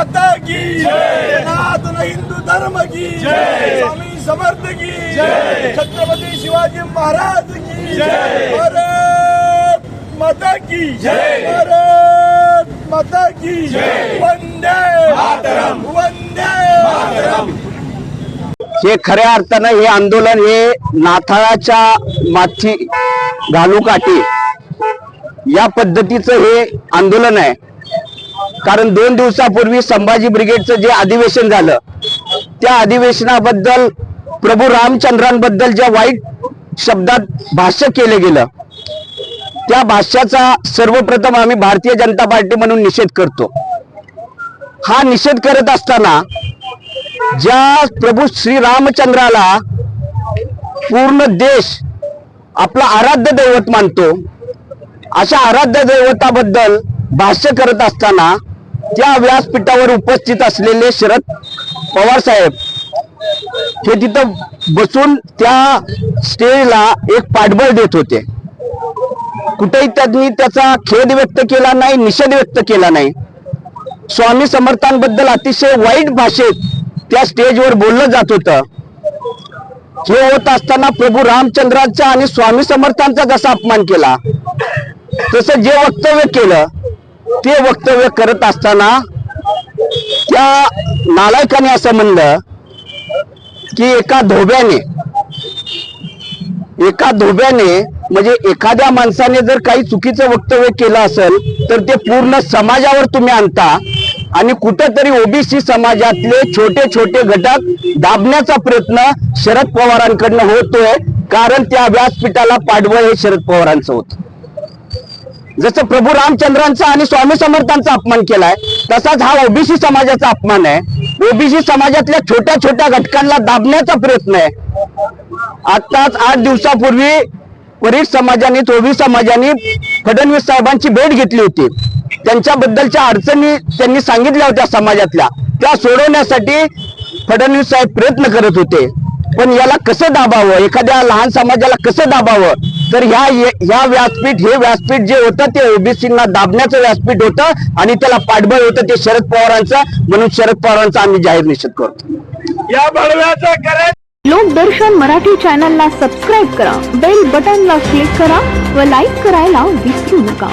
माता की सनातन हिंदू धर्म की स्वामी समर्थ की छत्रपती शिवाजी महाराज की भारत माता की भारत माता की वंदे वंदे हे खऱ्या अर्थानं हे आंदोलन हे नाथाळाच्या माथी घालू काठी या पद्धतीचं हे आंदोलन आहे. कारण दोन दिवसापूर्वी संभाजी ब्रिगेडचं जे अधिवेशन झालं त्या अधिवेशनाबद्दल प्रभू रामचंद्रांबद्दल ज्या वाईट शब्दात भाष्य केलं गेलं त्या भाष्याचा सर्वप्रथम आम्ही भारतीय जनता पार्टी म्हणून निषेध करतो. हा निषेध करत असताना ज्या प्रभू श्री रामचंद्राला पूर्ण देश आपला आराध्य दैवत मानतो अशा आराध्य दैवताबद्दल भाष्य करत असताना त्या व्यासपीठावर उपस्थित असलेले शरद पवार साहेब हे तिथं बसून त्या स्टेजला एक पाठबळ देत होते. कुठेही त्यांनी त्याचा खेद व्यक्त केला नाही निषेध व्यक्त केला नाही. स्वामी समर्थांबद्दल अतिशय वाईट भाषेत त्या स्टेजवर बोललं जात होतं. हे होत असताना प्रभू रामचंद्रांचा आणि स्वामी समर्थांचा जसा अपमान केला तसं जे वक्तव्य केलं ते वक्तव्य करत असताना त्या नालायकाने असं म्हणलं की एका धोब्याने एका धोब्याने म्हणजे एखाद्या माणसाने जर काही चुकीचं वक्तव्य केलं असेल तर ते पूर्ण समाजावर तुम्ही आणता आणि कुठंतरी ओबीसी समाजातले छोटे छोटे घटक दाबण्याचा प्रयत्न शरद पवारांकडनं होतोय कारण त्या व्यासपीठाला पाठबळ हे शरद पवारांचं होतं. जसं प्रभू रामचंद्रांचा आणि स्वामी समर्थांचा अपमान केलाय तसाच हा ओबीसी समाजाचा अपमान आहे. ओबीसी समाजातल्या छोट्या छोट्या घटकांना दाबण्याचा प्रयत्न आहे. आताच आठ दिवसापूर्वी परीर समाजाने ओबी समाजाने फडणवीस साहेबांची भेट घेतली होती. त्यांच्याबद्दलच्या अडचणी त्यांनी सांगितल्या होत्या समाजातल्या. त्या सोडवण्यासाठी फडणवीस साहेब प्रयत्न करत होते. पण याला कसं दाबावं? एखाद्या लहान समाजाला कसं दाबावं? तर ह्या ह्या व्यासपीठ हे व्यासपीठ जे होतं ते ओबीसींना दाबण्याचं व्यासपीठ होतं आणि त्याला पाठबळ होतं ते शरद पवारांचं. म्हणून शरद पवारांचा आम्ही जाहीर निषेध करतो. या बडव्याचा करे लोकदर्शन मराठी चॅनलला सबस्क्राईब करा बेल बटनला क्लिक करा व लाईक करायला विसरू नका.